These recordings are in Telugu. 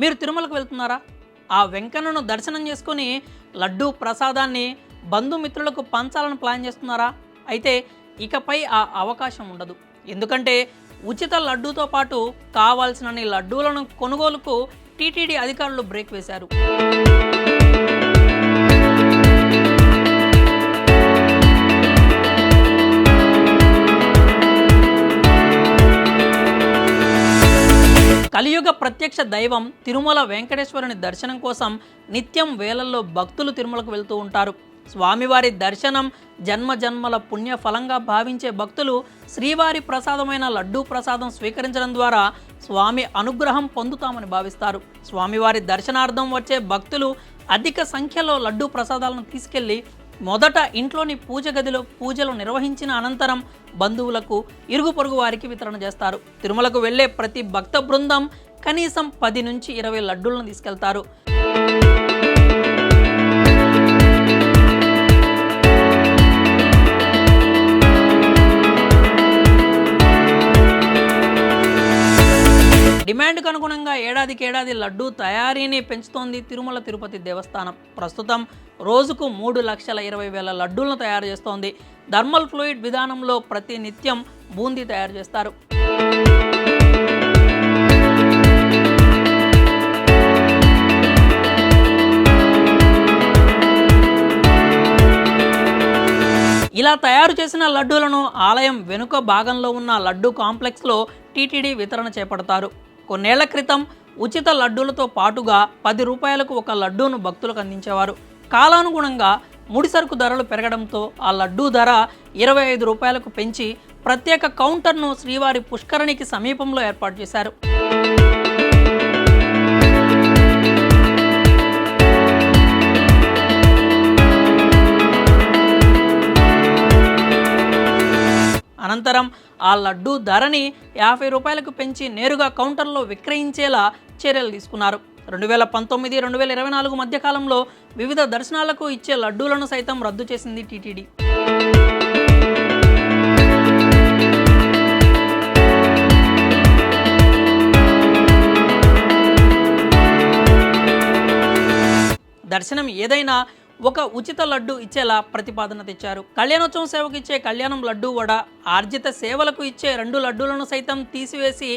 మీరు తిరుమలకు వెళ్తున్నారా? ఆ వెంకన్నను దర్శనం చేసుకొని లడ్డూ ప్రసాదాన్ని బంధుమిత్రులకు పంచాలని ప్లాన్ చేస్తున్నారా? అయితే ఇకపై ఆ అవకాశం ఉండదు. ఎందుకంటే ఉచిత లడ్డూతో పాటు కావాల్సినన్ని లడ్డూలను కొనుగోలుకు టీటీడీ అధికారులు బ్రేక్ వేశారు. కలియుగ ప్రత్యక్ష దైవం తిరుమల వెంకటేశ్వరుని దర్శనం కోసం నిత్యం వేలల్లో భక్తులు తిరుమలకు వెళ్తూ ఉంటారు. స్వామివారి దర్శనం జన్మ జన్మల పుణ్య ఫలంగా భావించే భక్తులు శ్రీవారి ప్రసాదమైన లడ్డూ ప్రసాదం స్వీకరించడం ద్వారా స్వామి అనుగ్రహం పొందుతామని భావిస్తారు. స్వామివారి దర్శనార్థం వచ్చే భక్తులు అధిక సంఖ్యలో లడ్డూ ప్రసాదాలను తీసుకెళ్ళి మొదట ఇంట్లోని పూజ గదిలో పూజలు నిర్వహించిన అనంతరం బంధువులకు ఇరుగు పొరుగు వారికి వితరణ చేస్తారు. తిరుమలకు వెళ్ళే ప్రతి భక్త బృందం కనీసం పది నుంచి ఇరవై లడ్డూలను తీసుకెళ్తారు. డిమాండ్కు అనుగుణంగా ఏడాదికి ఏడాది లడ్డూ తయారీని పెంచుతోంది తిరుమల తిరుపతి దేవస్థానం. ప్రస్తుతం రోజుకు మూడు లక్షల ఇరవై వేల లడ్డూలను తయారు చేస్తోంది. థర్మల్ ఫ్లూయిడ్ విధానంలో ప్రతి నిత్యం బూందీ తయారు చేస్తారు. ఇలా తయారు చేసిన లడ్డూలను ఆలయం వెనుక భాగంలో ఉన్న లడ్డూ కాంప్లెక్స్లో టీటీడీ వితరణ చేపడతారు. కొన్నేళ్ళ క్రితం ఉచిత లడ్డూలతో పాటుగా పది రూపాయలకు ఒక లడ్డూను భక్తులకు అందించేవారు. కాలానుగుణంగా ముడిసరుకు ధరలు పెరగడంతో ఆ లడ్డూ ధర ఇరవై ఐదు రూపాయలకు పెంచి ప్రత్యేక కౌంటర్ను శ్రీవారి పుష్కరణికి సమీపంలో ఏర్పాటు చేశారు. అనంతరం ఆ లడ్డూ ధరని యాభై రూపాయలకు పెంచి నేరుగా కౌంటర్లో విక్రయించేలా చర్యలు తీసుకున్నారు. రెండు వేల పంతొమ్మిది రెండు వేల ఇరవై నాలుగు మధ్యకాలంలో వివిధ దర్శనాలకు ఇచ్చే లడ్డూలను సైతం రద్దు చేసింది టీటీడీ. దర్శనం ఏదైనా ఒక ఉచిత లడ్డు ఇచ్చేలా ప్రతిపాదన తెచ్చారు. కళ్యాణోత్సవం సేవకు ఇచ్చే కళ్యాణం లడ్డు వడ ఆర్జిత సేవలకు ఇచ్చే రెండు లడ్డూలను సైతం తీసివేసి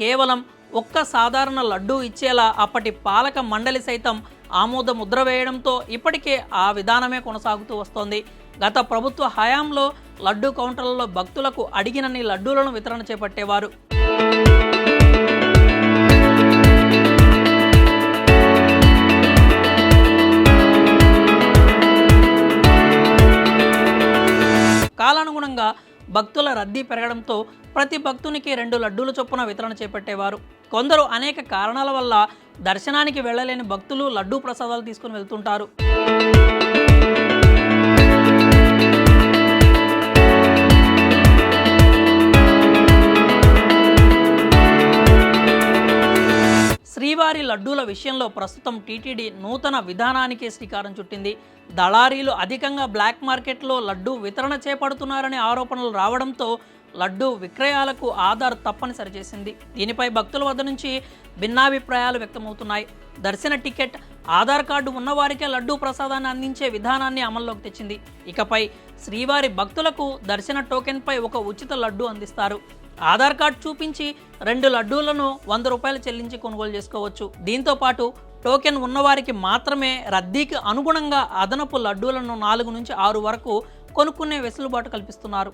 కేవలం ఒక్క సాధారణ లడ్డు ఇచ్చేలా అప్పటి పాలక మండలి సైతం ఆమోద ముద్ర వేయడంతో ఇప్పటికే ఆ విధానమే కొనసాగుతూ వస్తోంది. గత ప్రభుత్వ హయాంలో లడ్డు కౌంటర్లలో భక్తులకు అడిగినన్ని లడ్డూలను వితరణ చేపట్టేవారు. భక్తుల రద్దీ పెరగడంతో ప్రతి భక్తునికి రెండు లడ్డూల చొప్పున వితరణ చేపట్టేవారు. కొందరు అనేక కారణాల వల్ల దర్శనానికి వెళ్ళలేని భక్తులు లడ్డూ ప్రసాదాలు తీసుకుని వెళ్తుంటారు. శ్రీవారి లడ్డూల విషయంలో ప్రస్తుతం టీటీడీ నూతన విధానానికి శ్రీకారం చుట్టింది. దళారీలు అధికంగా బ్లాక్ మార్కెట్లో లడ్డూ వితరణ చేపడుతున్నారనే ఆరోపణలు రావడంతో లడ్డూ విక్రయాలకు ఆధార్ తప్పనిసరి చేసింది. దీనిపై భక్తుల వద్ద నుంచి భిన్నాభిప్రాయాలు వ్యక్తమవుతున్నాయి. దర్శన టికెట్ ఆధార్ కార్డు ఉన్నవారికే లడ్డూ ప్రసాదాన్ని అందించే విధానాన్ని అమల్లోకి తెచ్చింది. ఇకపై శ్రీవారి భక్తులకు దర్శన టోకెన్పై ఒక ఉచిత లడ్డు అందిస్తారు. ఆధార్ కార్డు చూపించి రెండు లడ్డూలను వంద రూపాయలు చెల్లించి కొనుగోలు చేసుకోవచ్చు. దీంతో పాటు టోకెన్ ఉన్నవారికి మాత్రమే రద్దీకి అనుగుణంగా అదనపు లడ్డూలను నాలుగు నుంచి ఆరు వరకు కొనుక్కునే వెసులుబాటు కల్పిస్తున్నారు.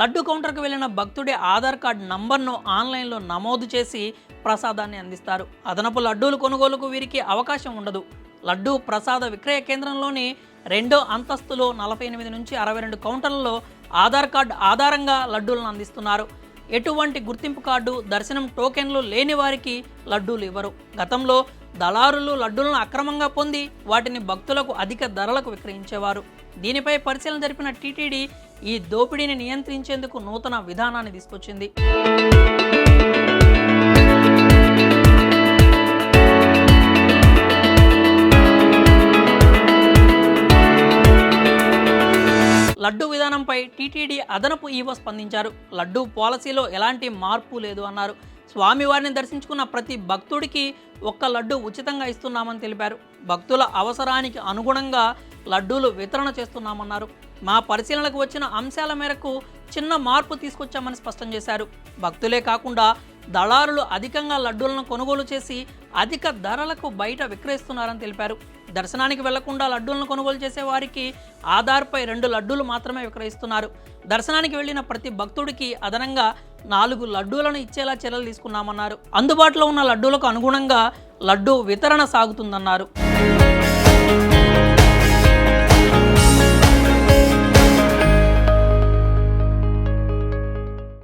లడ్డు కౌంటర్కు వెళ్ళిన భక్తుడి ఆధార్ కార్డ్ నంబర్ను ఆన్లైన్లో నమోదు చేసి ప్రసాదాన్ని అందిస్తారు. అదనపు లడ్డూలు కొనుగోలుకు వీరికి అవకాశం ఉండదు. లడ్డూ ప్రసాద విక్రయ కేంద్రంలోని రెండో అంతస్తులో నలభై ఎనిమిది నుంచి అరవై రెండు కౌంటర్లలో ఆధార్ కార్డు ఆధారంగా లడ్డూలను అందిస్తున్నారు. ఎటువంటి గుర్తింపు కార్డు దర్శనం టోకెన్లు లేని వారికి లడ్డూలు ఇవ్వరు. గతంలో దళారులు లడ్డూలను అక్రమంగా పొంది వాటిని భక్తులకు అధిక ధరలకు విక్రయించేవారు. దీనిపై పరిశీలన జరిపిన టీటీడీ ఈ దోపిడీని నియంత్రించేందుకు నూతన విధానాన్ని తీసుకొచ్చింది. లడ్డు విధానంపై టీటీడీ అదనపు ఈవో స్పందించారు. లడ్డు పాలసీలో ఎలాంటి మార్పు లేదు అన్నారు. స్వామివారిని దర్శించుకున్న ప్రతి భక్తుడికి ఒక్క లడ్డు ఉచితంగా ఇస్తున్నామని తెలిపారు. భక్తుల అవసరానికి అనుగుణంగా లడ్డూలు వితరణ చేస్తున్నామన్నారు. మా పరిశీలనకు వచ్చిన అంశాల మేరకు చిన్న మార్పు తీసుకొచ్చామని స్పష్టం చేశారు. భక్తులే కాకుండా దళారులు అధికంగా లడ్డూలను కొనుగోలు చేసి అధిక ధరలకు బయట విక్రయిస్తున్నారని తెలిపారు. దర్శనానికి వెళ్ళకుండా లడ్డూలను కొనుగోలు చేసే వారికి ఆధార్పై రెండు లడ్డూలు మాత్రమే విక్రయిస్తున్నారు. దర్శనానికి వెళ్ళిన ప్రతి భక్తుడికి అదనంగా నాలుగు లడ్డూలను ఇచ్చేలా చర్యలు తీసుకున్నామన్నారు. అందుబాటులో ఉన్న లడ్డూలకు అనుగుణంగా లడ్డూ వితరణ సాగుతుందన్నారు.